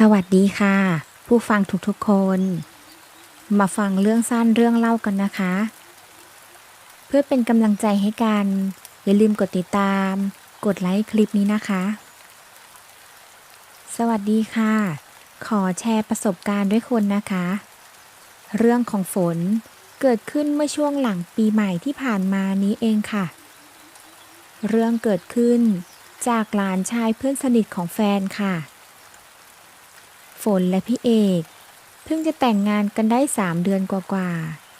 สวัสดีค่ะ ผู้ฟังทุกๆคน มาฟังเรื่องสั้นเรื่องเล่ากันนะคะ เพื่อเป็นกำลังใจให้กัน อย่าลืมกดติดตาม กดไลค์คลิปนี้นะคะ สวัสดีค่ะ ขอแชร์ประสบการณ์ด้วยคนนะคะ เรื่องของฝนเกิดขึ้นเมื่อช่วงหลังปีใหม่ที่ผ่านมานี้เองค่ะ เรื่องเกิดขึ้นจากหลานชายเพื่อนสนิทของแฟนค่ะ นและพี่เอก เพิ่งจะแต่งงานกันได้สามเดือนกว่า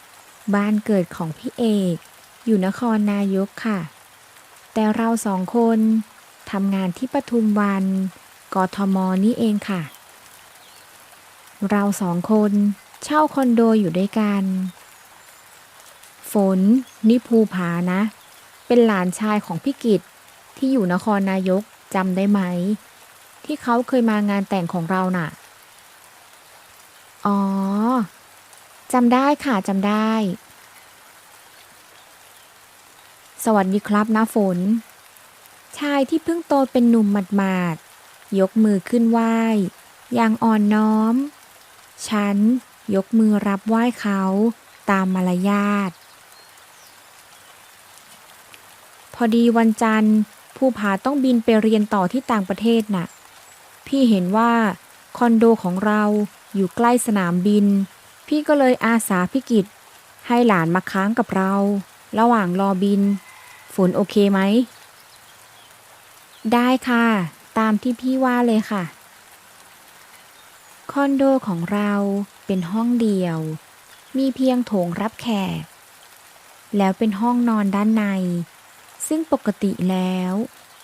ๆ บ้านเกิดของพี่เอก อยู่นครนายกค่ะ แต่เราสองคนทำงานที่ปทุมวันกทมนี่เองค่ะ เราสองคนเช่าคอนโดอยู่ด้วยกัน ฝนนี่ภูผานะ เป็นหลานชายของพี่กิตที่อยู่นครนายกจำได้ไหม ที่เขาเคยมางานแต่งของเราน่ะ อ๋อจำได้ค่ะจำได้ สวัสดีครับนะฝน ชายที่เพิ่งโตเป็นหนุ่มหมาดๆยกมือขึ้นไหว้อย่างอ่อนน้อม ฉันยกมือรับไหว้เขาตามมารยาท พอดีวันจันทร์ ผู้ผาต้องบินไปเรียนต่อที่ต่างประเทศน่ะ พี่เห็นว่าคอนโดของเรา อยู่ใกล้สนามบิน พี่ก็เลยอาสาพิกิจ ให้หลานมาค้างกับเรา ระหว่างรอบิน ฝนโอเคไหม ได้ค่ะ ตามที่พี่ว่าเลยค่ะ คอนโดของเราเป็นห้องเดียว มีเพียงโถงรับแขก แล้วเป็นห้องนอนด้านใน ซึ่งปกติแล้ว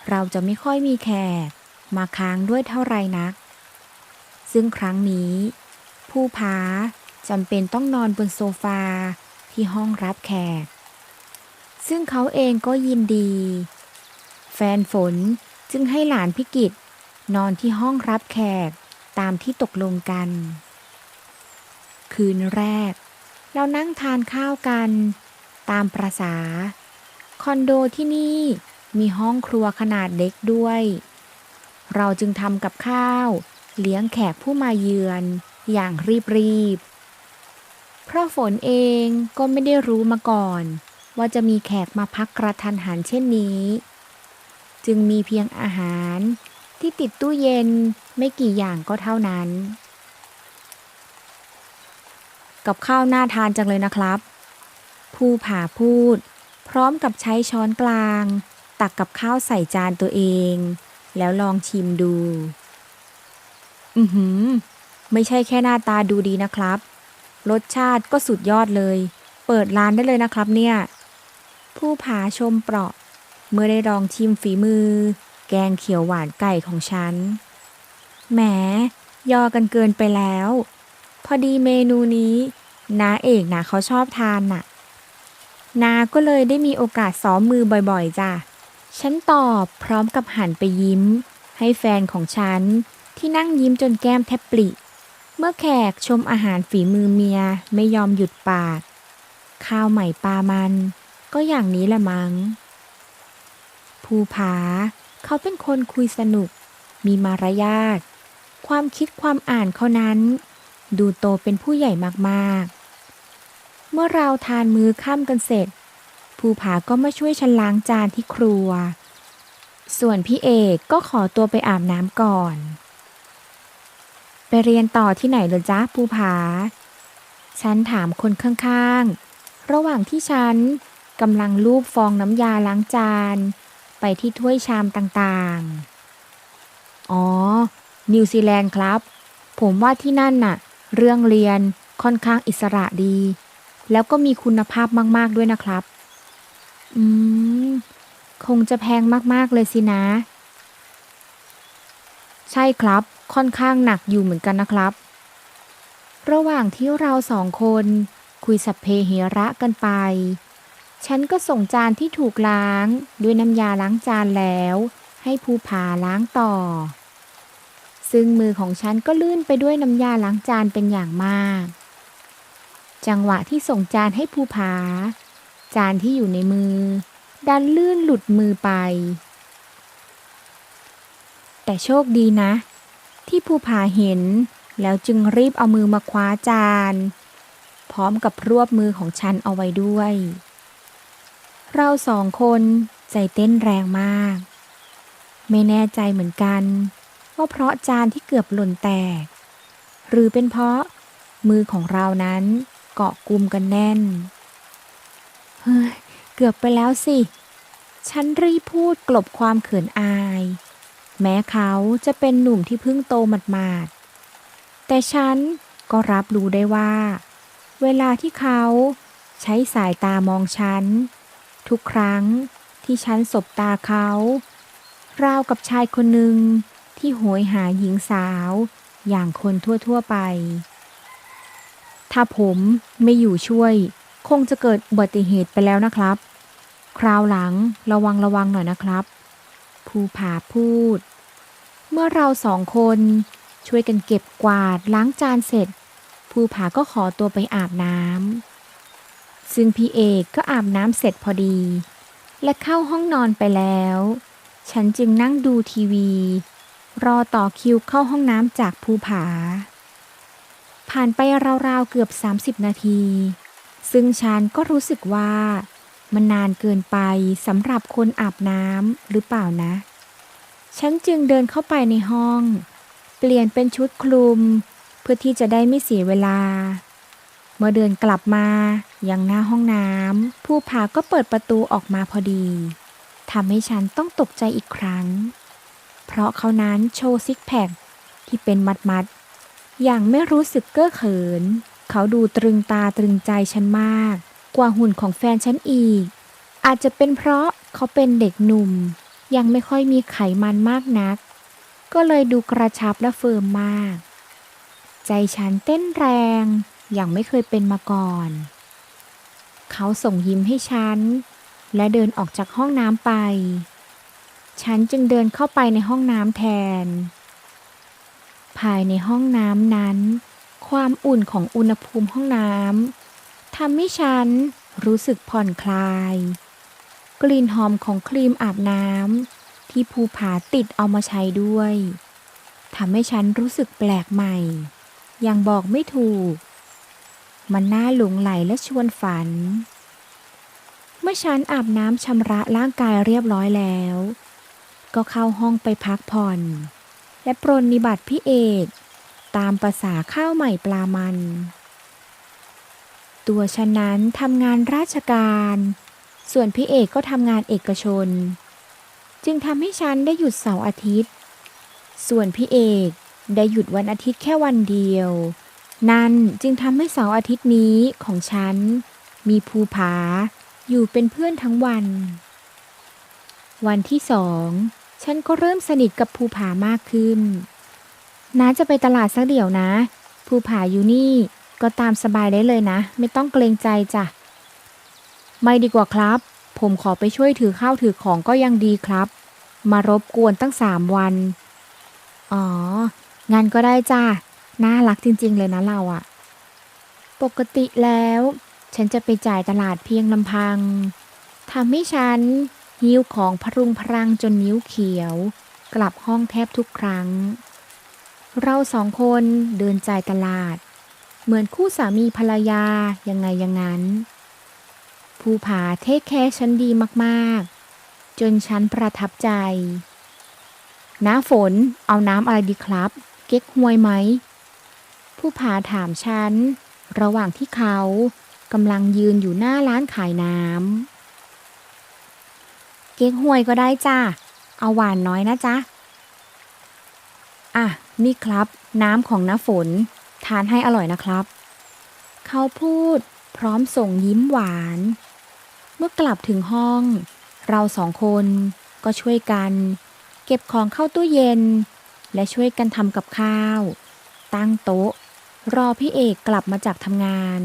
เราจะไม่ค่อยมีแขกมาค้างด้วยเท่าไรนัก ซึ่งครั้งนี้ ผู้พาจำเป็นต้องนอนบนโซฟาที่ห้องรับแขก ซึ่งเขาเองก็ยินดี แฟนฝนจึงให้หลานพิกิจนอนที่ห้องรับแขกตามที่ตกลงกัน คืนแรก เรานั่งทานข้าวกัน ตามประษา คอนโดที่นี่มีห้องครัวขนาดเล็กด้วย เราจึงทำกับข้าว เลี้ยงแขกผู้มาเยือน อย่างรีบๆ เพราะฝนเองก็ไม่ได้รู้มาก่อน ว่าจะมีแขกมาพักกระทันหันเช่นนี้ จึงมีเพียงอาหารที่ติดตู้เย็นไม่กี่อย่างก็เท่านั้น กับข้าวน่าทานจังเลยนะครับ ผู้ผ่าพูด พร้อมกับใช้ช้อนกลาง ตักกับข้าวใส่จานตัวเอง แล้วลองชิมดู อือหือ ไม่ใช่แค่หน้าตาดูดีนะครับ รสชาติก็สุดยอดเลย เปิดร้านได้เลยนะครับเนี่ย ผู้ผาชมเปราะ เมื่อได้ลองชิมฝีมือ แกงเขียวหวานไก่ของฉัน แหม ยอกันเกินไปแล้ว พอดีเมนูนี้น้าเอกนะเขาชอบทานน่ะนาก็เลยได้มีโอกาสซ้อมมือบ่อยๆจ้ะ ฉันตอบพร้อมกับหันไปยิ้ม ให้แฟนของฉันที่นั่งยิ้มจนแก้มแทบปลิ เมื่อแขกชมอาหารฝีมือเมียไม่ยอมหยุดปาก ข้าวใหม่ปลามัน ก็อย่างนี้แหละมัง้ง ภูผา เขาเป็นคนคุยสนุก มีมารยาท ความคิดความอ่านเขานั้น ดูโตเป็นผู้ใหญ่มากๆ เมื่อเราทานมื้อค่ำกันเสร็จ ภูผาก็มาช่วยฉันล้างจานที่ครัว ส่วนพี่เอกก็ขอตัวไปอาบน้ำก่อน ไปเรียนต่อที่ไหนเหรอจ๊ะภูผา ฉันถามคนข้างๆ ระหว่างที่ฉันกำลังลูบฟองน้ำยาล้างจาน ไปที่ถ้วยชามต่างๆ อ๋อ นิวซีแลนด์ครับ ผมว่าที่นั่นน่ะ เรื่องเรียนค่อนข้างอิสระดี แล้วก็มีคุณภาพมาก ๆ ด้วยนะครับ อืม คงจะแพงมาก ๆ เลยสินะ ใช่ครับ ค่อนข้างหนักอยู่เหมือนกันนะครับ ระหว่างที่เราสองคนคุยสัพเพเหระกันไป ฉันก็ส่งจานที่ถูกล้างด้วยน้ำยาล้างจานแล้ว ให้ภูผาล้างต่อ ซึ่งมือของฉันก็ลื่นไปด้วยน้ำยาล้างจานเป็นอย่างมาก จังหวะที่ส่งจานให้ภูผา จานที่อยู่ในมือ ดันลื่นหลุดมือไป แต่โชคดีนะ ที่ภูผาเห็น แล้วจึงรีบเอามือมาคว้าจาน พร้อมกับรวบมือของฉันเอาไว้ด้วย เราสองคนใจเต้นแรงมาก ไม่แน่ใจเหมือนกันว่าเพราะจานที่เกือบหล่นแตก หรือเป็นเพราะมือของเรานั้นเกาะกลุ่มกันแน่น เฮ้ย เกือบไปแล้วสิ ฉันรีบพูดกลบความเขินอาย แม้เขาจะเป็นหนุ่มที่เพิ่งโตหมาดๆ แต่ฉันก็รับรู้ได้ว่า เวลาที่เขาใช้สายตามองฉัน ทุกครั้งที่ฉันสบตาเขา ราวกับชายคนหนึ่งที่โหยหาหญิงสาวอย่างคนทั่วๆไป ถ้าผมไม่อยู่ช่วย คงจะเกิดอุบัติเหตุไปแล้วนะครับ คราวหลังระวังระวังหน่อยนะครับ ภูผาพูด เมื่อเราสองคนช่วยกันเก็บกวาดล้างจานเสร็จ ภูผาก็ขอตัวไปอาบน้ำซึ่งพี่เอกก็อาบน้ำเสร็จพอดี และเข้าห้องนอนไปแล้ว ฉันจึงนั่งดูทีวี รอต่อคิวเข้าห้องน้ำจากภูผา ผ่านไปราวๆเกือบ 30 นาที ซึ่งฉันก็รู้สึกว่า มันนานเกินไปสำหรับคนอาบน้ำหรือเปล่านะ ฉันจึงเดินเข้าไปในห้อง เปลี่ยนเป็นชุดคลุม เพื่อที่จะได้ไม่เสียเวลา เมื่อเดินกลับมายังหน้าห้องน้ำผู้ผาก็เปิดประตูออกมาพอดีทำให้ฉันต้องตกใจอีกครั้ง เพราะเขานั้นโชว์ซิกแพคที่เป็นมัดๆอย่างไม่รู้สึกเก้อเขิน เขาดูตรึงตาตรึงใจฉันมาก กว่าหุ่นของแฟนฉันอีก อาจจะเป็นเพราะเขาเป็นเด็กหนุ่ม ยังไม่ค่อยมีไขมันมากนัก ก็เลยดูกระชับและเฟิร์มมาก ใจฉันเต้นแรง อย่างไม่เคยเป็นมาก่อน เขาส่งยิ้มให้ฉัน และเดินออกจากห้องน้ำไป ฉันจึงเดินเข้าไปในห้องน้ำแทน ภายในห้องน้ำนั้น ความอุ่นของอุณหภูมิห้องน้ำทำให้ฉันรู้สึกผ่อนคลาย กลิ่นหอมของครีมอาบน้ำที่ภูผาติดเอามาใช้ด้วยทำให้ฉันรู้สึกแปลกใหม่ ยังบอกไม่ถูก มันน่าหลงไหลและชวนฝัน เมื่อฉันอาบน้ำชำระร่างกายเรียบร้อยแล้ว ก็เข้าห้องไปพักผ่อน และปรนนิบัติพี่เอกตามภาษาข้าวใหม่ปลามัน ตัวฉันนั้นทำงานราชการ ส่วนพี่เอกก็ทำงานเอกชน จึงทำให้ฉันได้หยุดเสาร์อาทิตย์ ส่วนพี่เอกได้หยุดวันอาทิตย์แค่วันเดียว นั่นจึงทำให้เสาร์อาทิตย์นี้ของฉัน มีภูผา อยู่เป็นเพื่อนทั้งวัน วันที่สองฉันก็เริ่มสนิทกับภูผามากขึ้น น้าจะไปตลาดสักเดี๋ยวนะ ภูผาอยู่นี่ก็ตามสบายได้เลยนะ ไม่ต้องเกรงใจจ้ะ ไม่ดีกว่าครับ ผมขอไปช่วยถือข้าวถือของก็ยังดีครับ มารบกวนตั้งสามวัน อ๋อ งานก็ได้จ้า น่ารักจริง ๆ เลยนะเราอะปกติแล้ว ฉันจะไปจ่ายตลาดเพียงลำพังทำให้ฉันหิ้วของพรุงพรังจนนิ้วเขียว กลับห้องแทบทุกครั้ง เราสองคนเดินจ่ายตลาด เหมือนคู่สามีภรรยายังไงอย่างนั้น ภูผาเทคแคร์ฉันดีมากๆ จนฉันประทับใจ น้าฝนเอาน้ำอะไรดีครับ เก๊กฮวยไหม ผู้ผาถามฉัน ระหว่างที่เขากำลังยืนอยู่หน้าร้านขายน้ำ เก๊กฮวยก็ได้จ้าเอาหวานน้อยนะจ๊ะ อะ นี่ครับ น้ำของน้าฝน ทานให้อร่อยนะครับ เขาพูดพร้อมส่งยิ้มหวาน เมื่อกลับถึงห้อง เราสองคนก็ช่วยกัน เก็บของเข้าตู้เย็น และช่วยกันทำกับข้าว ตั้งโต๊ะ รอพี่เอกกลับมาจากทำงาน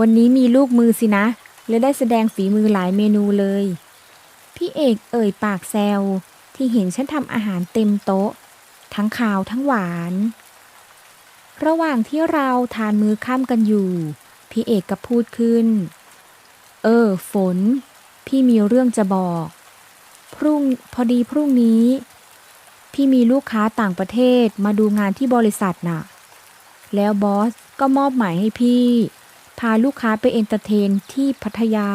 วันนี้มีลูกมือสินะเลยได้แสดงฝีมือหลายเมนูเลย พี่เอกเอ่ยปากแซวที่เห็นฉันทำอาหารเต็มโต๊ะ ทั้งขาวทั้งหวาน ระหว่างที่เราทานมื้อค่ำกันอยู่ พี่เอกก็พูดขึ้น เออ ฝน พี่มีเรื่องจะบอก พรุ่งพอดีพรุ่งนี้ พี่มีลูกค้าต่างประเทศมาดูงานที่บริษัทน่ะ แล้วบอสก็มอบหมายให้พี่ พาลูกค้าไปเอนเตอร์เทนที่พัทยา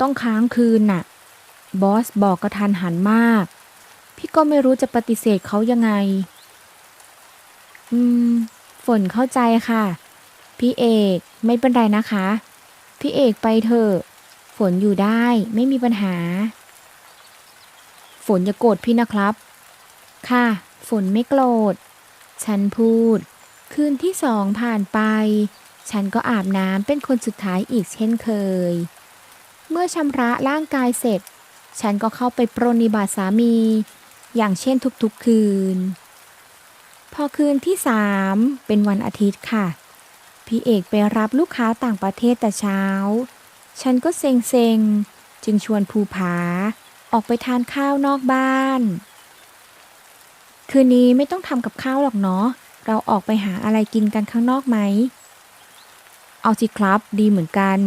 ต้องค้างคืนน่ะ บอสบอกกระทันหันมาก พี่ก็ไม่รู้จะปฏิเสธเขายังไง อืม ฝนเข้าใจค่ะ พี่เอกไม่เป็นไรนะคะ พี่เอกไปเถอะ ฝนอยู่ได้ไม่มีปัญหา ฝนอย่าโกรธพี่นะครับ ค่ะ ฝนไม่โกรธ ฉันพูด คืนที่สองผ่านไป ฉันก็อาบน้ำเป็นคนสุดท้ายอีกเช่นเคย เมื่อชำระร่างกายเสร็จ ฉันก็เข้าไปปรนิบัติสามี อย่างเช่นทุกๆคืน พอคืนที่สามเป็นวันอาทิตย์ค่ะ พี่เอกไปรับลูกค้าต่างประเทศแต่เช้า ฉันก็เซ็งเซงจึงชวนภูผา ออกไปทานข้าวนอกบ้าน คืนนี้ไม่ต้องทำกับข้าวหรอกเนาะ เราออกไปหาอะไรกินกันข้างนอกไหม เอาสิครับดีเหมือนกัน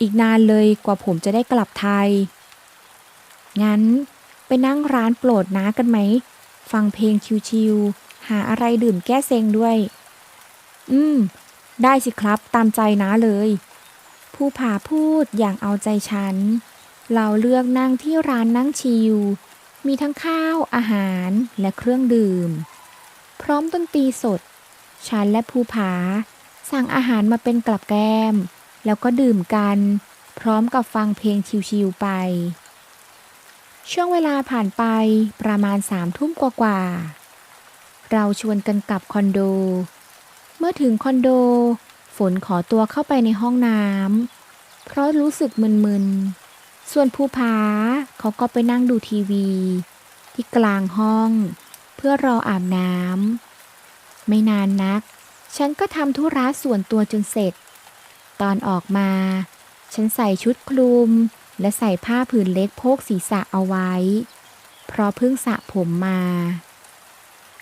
อีกนานเลยกว่าผมจะได้กลับไทย งั้นไปนั่งร้านโปรดน้ากันไหม ฟังเพลงชิวๆหาอะไรดื่มแก้เซ็งด้วย อืม ได้สิครับตามใจน้าเลย ผู้ผาพูดอย่างเอาใจฉัน เราเลือกนั่งที่ร้านนั่งชิว มีทั้งข้าวอาหารและเครื่องดื่ม พร้อมดนตีสด ฉันและภูผา สั่งอาหารมาเป็นกลับแก้ม แล้วก็ดื่มกัน พร้อมกับฟังเพลงชิวๆไป ช่วงเวลาผ่านไปประมาณสามทุ่มกว่าๆเราชวนกันกลับคอนโด เมื่อถึงคอนโด ฝนขอตัวเข้าไปในห้องน้ำเพราะรู้สึกมึนๆ ส่วนภูผาเขาก็ไปนั่งดูทีวี ที่กลางห้อง เพื่อรออาบน้ำไม่นานนัก ฉันก็ทำธุระส่วนตัวจนเสร็จ ตอนออกมา ฉันใส่ชุดคลุม และใส่ผ้าผืนเล็กโพกศีรษะเอาไว้ เพราะเพิ่งสระผมมา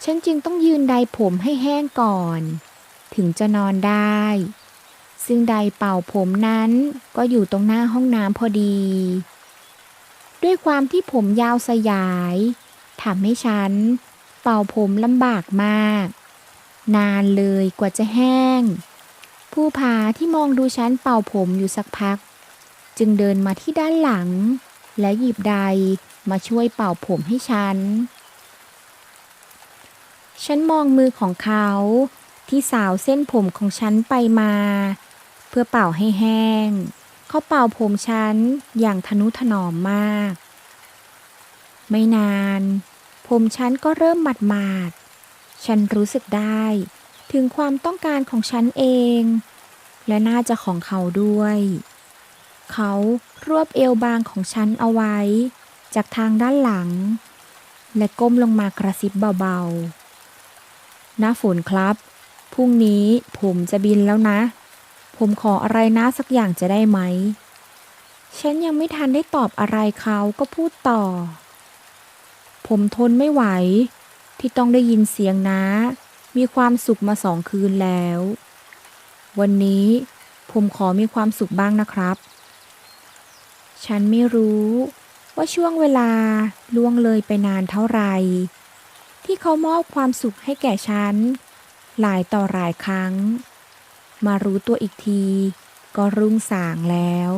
ฉันจึงต้องยืนไดผมให้แห้งก่อน ถึงจะนอนได้ ซึ่งไดเป่าผมนั้นก็อยู่ตรงหน้าห้องน้ำพอดี ด้วยความที่ผมยาวสยายทำให้ฉัน เป่าผมลำบากมาก นานเลยกว่าจะแห้ง ผู้พาที่มองดูฉันเป่าผมอยู่สักพัก จึงเดินมาที่ด้านหลัง และหยิบไดมาช่วยเป่าผมให้ฉัน ฉันมองมือของเขา ที่สาวเส้นผมของฉันไปมา เพื่อเป่าให้แห้ง เขาเป่าผมฉันอย่างทนุถนอมมาก ไม่นาน ผมฉันก็เริ่มหมาดหมาดฉันรู้สึกได้ถึงความต้องการของฉันเอง และน่าจะของเขาด้วย เขารวบเอวบางของฉันเอาไว้ จากทางด้านหลัง และก้มลงมากระซิบเบาๆหน้าฝนครับ รุ่งนี้ผมจะบินแล้วนะ ผมขออะไรนะสักอย่างจะได้ไหม ฉันยังไม่ทันได้ตอบอะไรเขาก็พูดต่อ ผมทนไม่ไหว ที่ต้องได้ยินเสียงนะ มีความสุขมาสองคืนแล้ว วันนี้ผมขอมีความสุขบ้างนะครับ ฉันไม่รู้ว่าช่วงเวลาล่วงเลยไปนานเท่าไหร่ที่เขามอบความสุขให้แก่ฉัน หลายต่อหลายครั้ง มารู้ตัวอีกทีก็รุ่งสางแล้ว